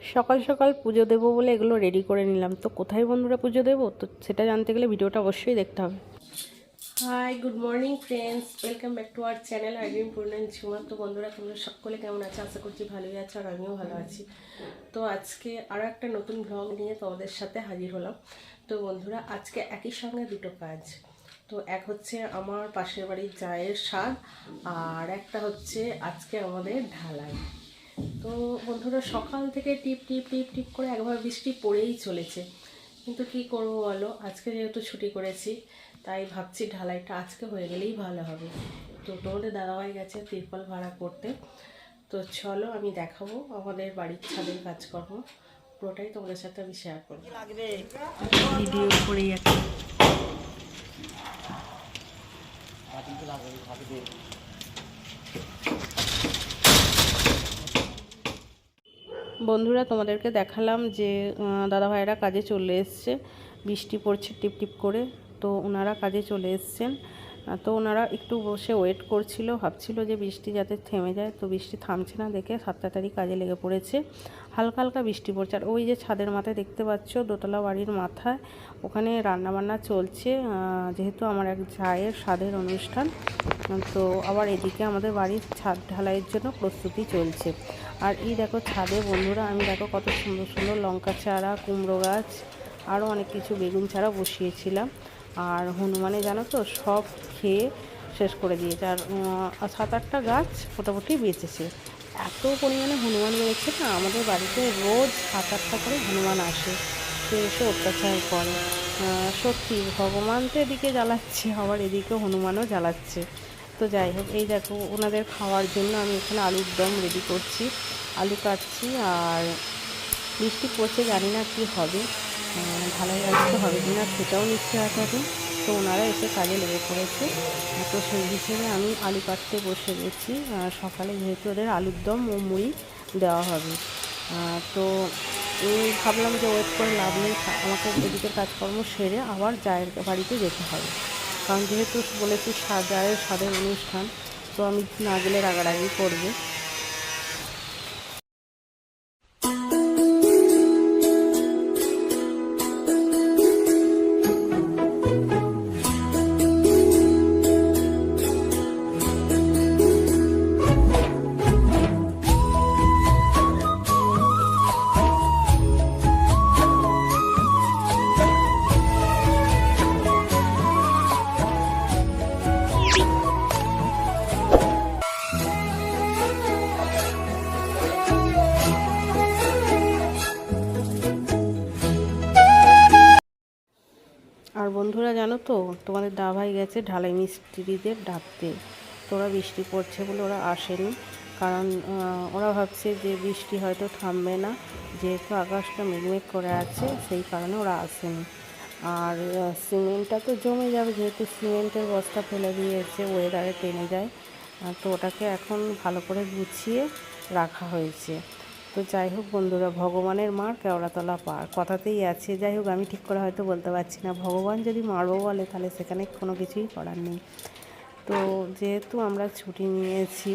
সকাল সকাল পুজো দেবো বলে এগুলো রেডি করে নিলাম। তো কোথায় বন্ধুরা পুজো দেবো? তো সেটা জানতে গেলে ভিডিওটা অবশ্যই দেখতে হবে। Hi good morning friends welcome back to our channel আইডিন পূর্ণান ঝুমার তো বন্ধুরা, তোমরা সকলে কেমন আছে? আশা করছি ভালোই আছো আর আমিও ভালো আছি। তো আজকে আরও একটা নতুন ব্লগ নিয়ে তোমাদের সাথে হাজির হলাম। তো বন্ধুরা, আজকে একই সঙ্গে দুটো কাজ। তো এক হচ্ছে আমার পাশের বাড়ির জায়ের স্বাদ আর একটা হচ্ছে আজকে আমাদের ঢালাই। তো বন্ধুরা সকাল থেকে টিপ টিপ টিপ টিপ করে একবার বৃষ্টি পড়েই চলেছে। কিন্তু কি করব বলো? আজকে যেহেতু ছুটি করেছি তাই ভাবছি ঢালাইটা আজকে হয়ে গেলেই ভালো হবে। তো তোমাদের দাদাভাই গেছে তিরপল ভাড়া করতে। তো চলো আমি দেখাবো আমাদের বাড়ির ছাদের কাজকর্ম। পুরোটাই তোমাদের সাথে আমি শেয়ার করব। ভিডিও একটা বন্ধুরা, তোমাদেরকে দেখালাম যে দাদা ভাইরা কাজে চলে এসছে। বৃষ্টি পড়ছে টিপটিপ টিপ করে, তো ওনারা কাজে চলে এসছেন। তো ওনারা একটু বসে ওয়েট করছিল, ভাবছিল যে বৃষ্টি যাতে থেমে যায়, তো বৃষ্টি থামছে না দেখে সাত তাড়াতাড়ি কাজে লেগে পড়েছে। হালকা হালকা বৃষ্টি পড়ছে। আর ওই যে ছাদের মাথায় দেখতে পাচ্ছ, দোতলা বাড়ির মাথায় ওখানে রান্নাবান্না চলছে যেহেতু আমার এক জায়ের স্বাদের অনুষ্ঠান, তো আবার এদিকে আমাদের বাড়ির ছাদ ঢালাইয়ের জন্য প্রস্তুতি চলছে। আর এই দেখো ছাদে বন্ধুরা, আমি দেখো কত সুন্দর সুন্দর লঙ্কা চারা, কুমড়ো গাছ, আরও অনেক কিছু বেগুন চারা বসিয়েছিলাম। আর হনুমানে জানো তো সব খেয়ে শেষ করে দিয়েছে। আর সাত আটটা গাছ মোটামুটি বেঁচেছে। এত পরিমাণে হনুমান বেড়েছে না, আমাদের বাড়িতে রোজ সাত আটটা করে হনুমান আসে। সে এসে অত্যাচার করে। সত্যি ভগবান তো এদিকে জ্বালাচ্ছে, আবার এদিকে হনুমানও জ্বালাচ্ছে। তো যাই হোক, এই দেখো, ওনাদের খাওয়ার জন্য আমি এখানে আলুর দম রেডি করছি। আলু কাটছি আর বৃষ্টি পড়ছে জানি না কি হবে। আহ, ঢালাই হবে কি না সেটাও নিশ্চয় আছে তো ওনারা এসে কাজে লেগে পড়েছে। তো সেই হিসেবে আমি আলু কাটতে বসে গেছি। সকালে যেহেতু ওদের আলুর দম ও মুড়ি দেওয়া হবে। তো ভাবলাম যে ওয়েট করে লাভ নেই আমাকে এদিকের কাজকর্ম সেরে আবার জায়ের বাড়িতে যেতে হবে। কারণ যেহেতু বলেছি জায়ের স্বাদের অনুষ্ঠান তো আমি না গেলে রাগারাগি করবে। আর বন্ধুরা জানো তো, তোমাদের দাভাই গেছে ঢালাই মিস্ত্রিদের ডাকতে। তো ওরা বৃষ্টি পড়ছে বলে ওরা আসেনি, কারণ ওরা ভাবছে যে বৃষ্টি হয়তো থামবে না। যেহেতু আকাশটা মেঘমেঘ করে আছে, সেই কারণে ওরা আসেনি। আর সিমেন্টটা তো জমে যাবে, যেহেতু সিমেন্টের বস্তা ফেলে দিয়েছে ওয়েদারে টেনে যায়। তো ওটাকে এখন ভালো করে গুছিয়ে রাখা হয়েছে। তো যাই হোক বন্ধুরা, ভগবানের মার কেওড়াতলা পার। কথাতেই আছে, যাই হোক আমি ঠিক করে হয়তো বলতে পারছি না। ভগবান যদি মারবো বলে, তাহলে সেখানে কোনো কিছুই করার নেই। তো যেহেতু আমরা ছুটি নিয়েছি,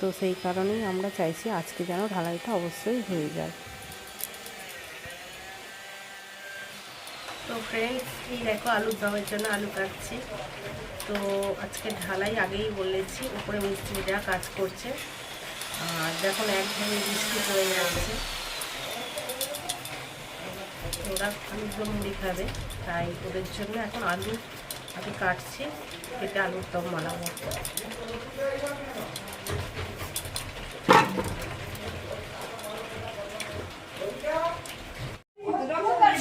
তো সেই কারণেই আমরা চাইছি আজকে যেন ঢালাইটা অবশ্যই হয়ে যায়। তো ফ্রেন্ডস এই দেখো আলুর দমের জন্য আলু কাটছি। তো আজকে ঢালাই আগেই বলেছি, উপরে মিস্ত্রিরা কাজ করছে। আর দেখুন একঘেয়ে বৃষ্টি পড়ে যাচ্ছে। ওরা দম মুড়ি খাবে, তাই ওদের জন্য এখন আলু আগে কাটছি কেটে আলুর দম বানাবো।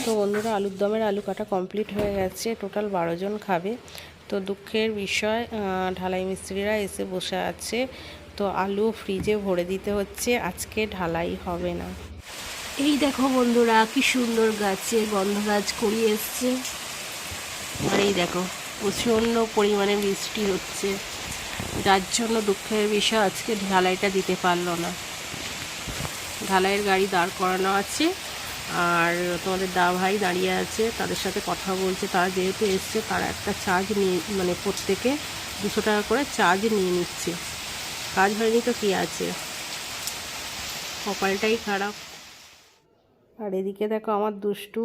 তো বন্ধুরা, আলুর দমের আলু কাটা কমপ্লিট হয়ে গেছে টোটাল বারো জন খাবে। তো দুঃখের বিষয় ঢালাই মিস্ত্রিরা এসে বসে আছে। তো আলু ফ্রিজে ভরে দিতে হচ্ছে, আজকে ঢালাই হবে না। এই দেখো বন্ধুরা, কি সুন্দর গাছে গাছ করিয়ে এসছে। আর এই দেখো, প্রচণ্ড পরিমাণে বৃষ্টি হচ্ছে। যার জন্য দুঃখের বিষয়, আজকে ঢালাইটা দিতে পারল না। ঢালাইয়ের গাড়ি দাঁড় করানো আছে, আর তোমাদের দা ভাই দাঁড়িয়ে আছে, তাদের সাথে কথা বলছে। তারা যেহেতু এসছে, তারা একটা চার্জ নিয়ে মানে প্রত্যেকে দুশো টাকা করে চার্জ নিয়ে নিচ্ছে। কাজ হয়নি তো কী আছে? কপালটাই খারাপ। আর এদিকে দেখো আমার দুষ্টু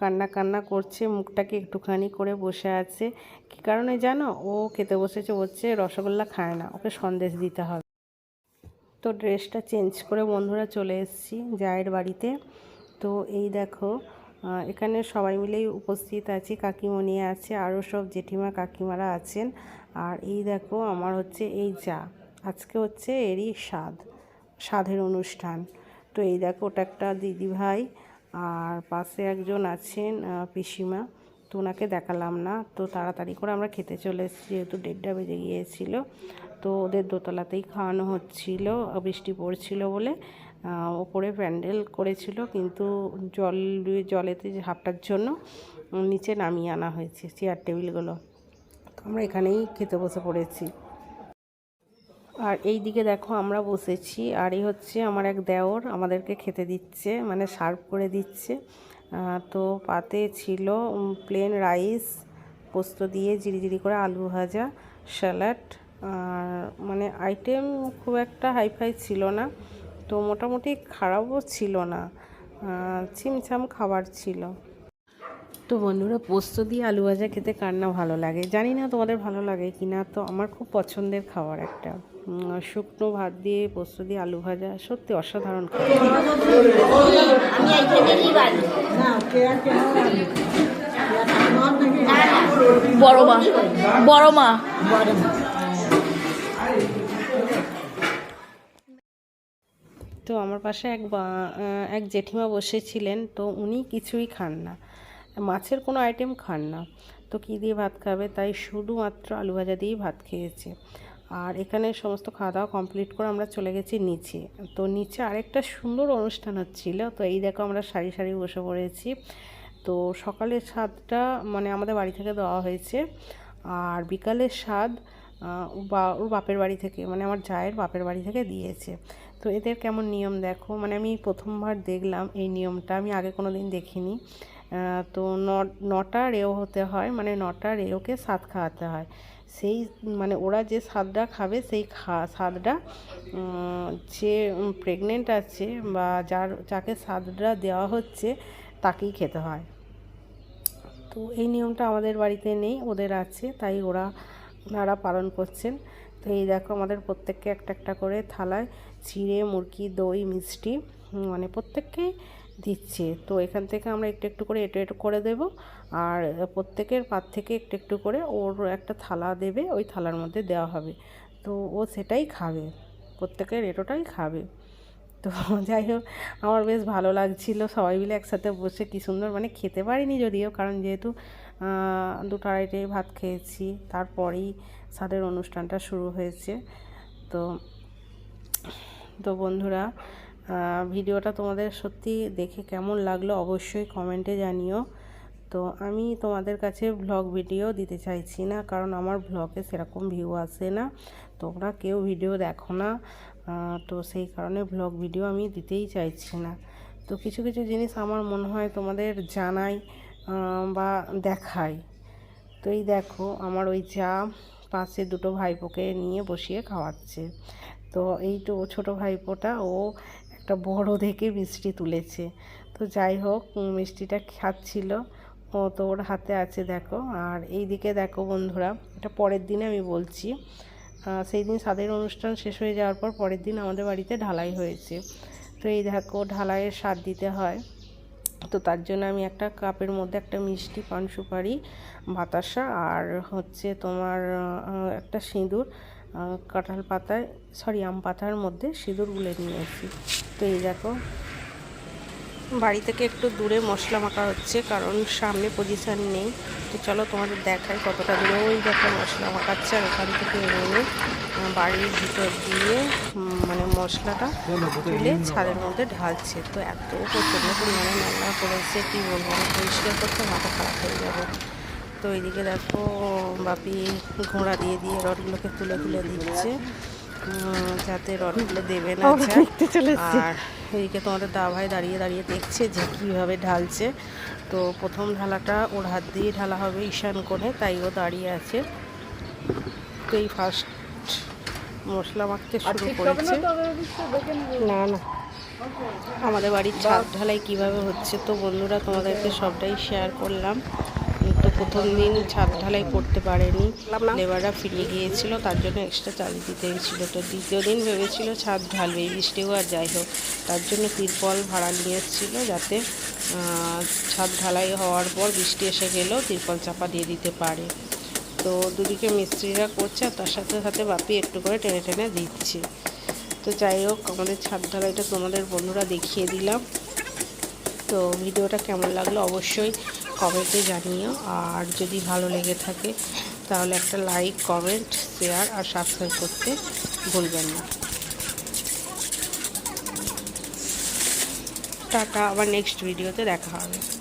কান্না কান্না করছে, মুখটাকে একটুখানি করে বসে আছে। কী কারণে জানো? ও খেতে বসেছে হচ্ছে রসগোল্লা খায় না, ওকে সন্দেশ দিতে হবে। তো ড্রেসটা চেঞ্জ করে বন্ধুরা চলে এসেছি জায়ের বাড়িতে। তো এই দেখো এখানে সবাই মিলেই উপস্থিত আছি, কাকিমণি আছে, আরও সব জেঠিমা, কাকিমারা আছেন। আর এই দেখো, আমার হচ্ছে এই যা। আজকে হচ্ছে এরই স্বাদ, স্বাদের অনুষ্ঠান। তো এই দেখো, ওটা একটা দিদি ভাই আর পাশে একজন আছেন পিসিমা। তো ওনাকে দেখালাম না। তো তাড়াতাড়ি করে আমরা খেতে চলে এসেছি, যেহেতু দেড়টা বেজে গিয়েছিল। তো ওদের দোতলাতেই খাওয়ানো হচ্ছিল বৃষ্টি পড়ছিল বলে ওপরে প্যান্ডেল করেছিল, কিন্তু জল, জলেতে হাঁপটার জন্য নিচে নামিয়ে আনা হয়েছে, চেয়ার টেবিলগুলো। তো আমরা এখানেই খেতে বসে পড়েছি। আর এই দিকে দেখো আমরা বসেছি, আর এই হচ্ছে আমার এক দেওর আমাদেরকে খেতে দিচ্ছে মানে সার্ভ করে দিচ্ছে। তো পাতে ছিল প্লেন রাইস পোস্ত দিয়ে জিরি জিরি করে আলু ভাজা স্যালাড আর মানে আইটেম খুব একটা হাইফাই ছিল না, তো মোটামুটি খারাপও ছিল না ছিমছাম খাবার ছিল। তো বন্ধুরা পোস্ত দিয়ে আলু ভাজা খেতে কার না ভালো লাগে? জানি না তোমাদের ভালো লাগে কি না তো আমার খুব পছন্দের খাবার একটা। শুকনো ভাত দিয়ে পোস্ত দিয়ে আলু ভাজা সত্যি অসাধারণ খাবার। বড় মা বড় মা। তো আমার পাশে এক বা- এক জেঠিমা বসেছিলেন তো উনি কিছুই খান না। মাছের কোনো আইটেম খান না। তো কী দিয়ে ভাত খাবে? তাই শুধুমাত্র আলু ভাজা দিয়েই ভাত খেয়েছে। আর এখানে সমস্ত খাওয়া দাওয়া কমপ্লিট করে আমরা চলে গেছি নিচে। তো নিচে আরেকটা সুন্দর অনুষ্ঠান হচ্ছিল। তো এই দেখো আমরা সারি সারি বসে পড়েছি। তো সকালের স্বাদটা মানে আমাদের বাড়ি থেকে দেওয়া হয়েছে। আর বিকালের স্বাদ বা ওর বাপের বাড়ি থেকে মানে আমার জায়ের বাপের বাড়ি থেকে দিয়েছে। তো এদের কেমন নিয়ম দেখো? মানে আমি প্রথমবার দেখলাম এই নিয়মটা। আমি আগে কোনো দিন দেখিনি। তো নটা রেও হতে হয় মানে নটা রেওকে স্বাদ খাওয়াতে হয়। সেই মানে ওরা যে স্বাদটা খাবে, সেই খা স্বাদটা যে প্রেগনেন্ট আছে বা যার, যাকে স্বাদটা দেওয়া হচ্ছে, তাকেই খেতে হয়। তো এই নিয়মটা আমাদের বাড়িতে নেই, ওদের আছে, তাই ওরা, ওনারা পালন করছেন। তো এই দেখো আমাদের প্রত্যেককে একটা একটা করে থালায় চিড়ে, মুরগি, দই, মিষ্টি মানে প্রত্যেককেই দিচ্ছে। তো এখান থেকে আমরা একটু একটু করে এটু এটু করে দেব। আর প্রত্যেকের পাত থেকে একটু একটু করে ওর একটা থালা দেবে, ওই থালার মধ্যে দেওয়া হবে। তো ও সেটাই খাবে। প্রত্যেকের এটোটাই খাবে। তো যাই হোক, আমার বেশ ভালো লাগছিল। সবাই মিলে একসাথে বসে কী সুন্দর মানে খেতে পারিনি যদিও, কারণ যেহেতু দুটো আড়াইটে ভাত খেয়েছি, তারপরেই স্বাদের অনুষ্ঠানটা শুরু হয়েছে। তো তো বন্ধুরা ভিডিওটা তোমাদের সত্যি দেখে কেমন লাগল অবশ্যই কমেন্টে জানিও। তো আমি তোমাদের কাছে ভ্লগ ভিডিও দিতে চাইছি না, কারণ আমার ভ্লগে সেরকম ভিউ আসে না। তোমরা কেউ ভিডিও দেখো না তো সেই কারণে ভ্লগ ভিডিও আমি দিতেই চাইছি না। তো কিছু কিছু জিনিস আমার মনে হয় তোমাদের জানাই বা দেখাই। তো এই দেখো, আমার ওই যা পাশে দুটো ভাইপোকে নিয়ে বসিয়ে খাওয়াচ্ছে। তো এই তো ছোটো ভাইপোটা, ও একটা বড় দেখে মিষ্টি তুলেছে। তো যাই হোক, মিষ্টিটা খাচ্ছিল। ও তো ওর হাতে আছে, দেখো। আর এই দিকে দেখো বন্ধুরা, এটা পরের দিনে আমি বলছি। সেই দিন স্বাদের অনুষ্ঠান শেষ হয়ে যাওয়ার পর পরের দিন আমাদের বাড়িতে ঢালাই হয়েছে। তো এই দেখো, ঢালাইয়ের স্বাদ দিতে হয়। তো তার জন্য আমি একটা কাপের মধ্যে একটা মিষ্টি পান সুপারি বাতাসা আর হচ্ছে তোমার একটা সিঁদুর কাঁঠাল পাতায় সরি আম পাতার মধ্যে সিঁদুর গুলে নিয়েছি। তো এই দেখো, বাড়ি থেকে একটু দূরে মশলা মাখা হচ্ছে, কারণ সামনে পজিশন নেই। তো চলো তোমাদের দেখায় কতটা দূরে। ওই দেখো মশলা মাখাচ্ছে আর ওখান থেকে এনে বাড়ির ভিতর দিয়ে মানে মশলাটা তুলে ছাদের মধ্যে ঢালছে। তো এত প্রচণ্ড পরিমাণে নোংরা করেছে কি বলব? পরিষ্কার করতে মাথা খারাপ হয়ে যাবে। তো এইদিকে দেখো বাপি ঘোড়া দিয়ে দিয়ে রডগুলোকে তুলে তুলে দিচ্ছে। যাতে রডগুলো দেবে না। আর এইদিকে তোমাদের দা ভাই দাঁড়িয়ে দাঁড়িয়ে দেখছে যে কীভাবে ঢালছে। তো প্রথম ঢালাটা ওর হাত দিয়ে ঢালা হবে ঈশান কোণে তাই ও দাঁড়িয়ে আছে। তো এই ফার্স্ট মশলা মাখতে শুরু করেছে। না না আমাদের বাড়ির ছাদ ঢালাই কীভাবে হচ্ছে তো বন্ধুরা তোমাদেরকে সবটাই শেয়ার করলাম। প্রথম দিন ছাদ ঢালাই করতে পারেনি। লেবাররা ফিরিয়ে গিয়েছিল তার জন্য এক্সট্রা চার্জ দিতে হয়েছিল। তো দ্বিতীয় দিন ভেবেছিল ছাদ ঢালবে বৃষ্টিও আর যাই হোক। তার জন্য তিরপল ভাড়া নিয়ে এসেছিল যাতে ছাদ ঢালাই হওয়ার পর বৃষ্টি এসে গেলেও তিরপল চাপা দিয়ে দিতে পারে। তো দুদিকে মিস্ত্রিরা করছে আর তার সাথে সাথে বাপি একটু করে টেনে টেনে দিচ্ছে। তো যাই হোক আমাদের ছাদ ঢালাইটা তোমাদের বন্ধুরা দেখিয়ে দিলাম। তো ভিডিওটা কেমন লাগল অবশ্যই কমেন্টে জানিও। আর যদি ভালো লেগে থাকে, তাহলে একটা লাইক কমেন্ট শেয়ার আর সাবস্ক্রাইব করতে ভুলবেন না। টাটা, আবার নেক্সট ভিডিওতে দেখা হবে।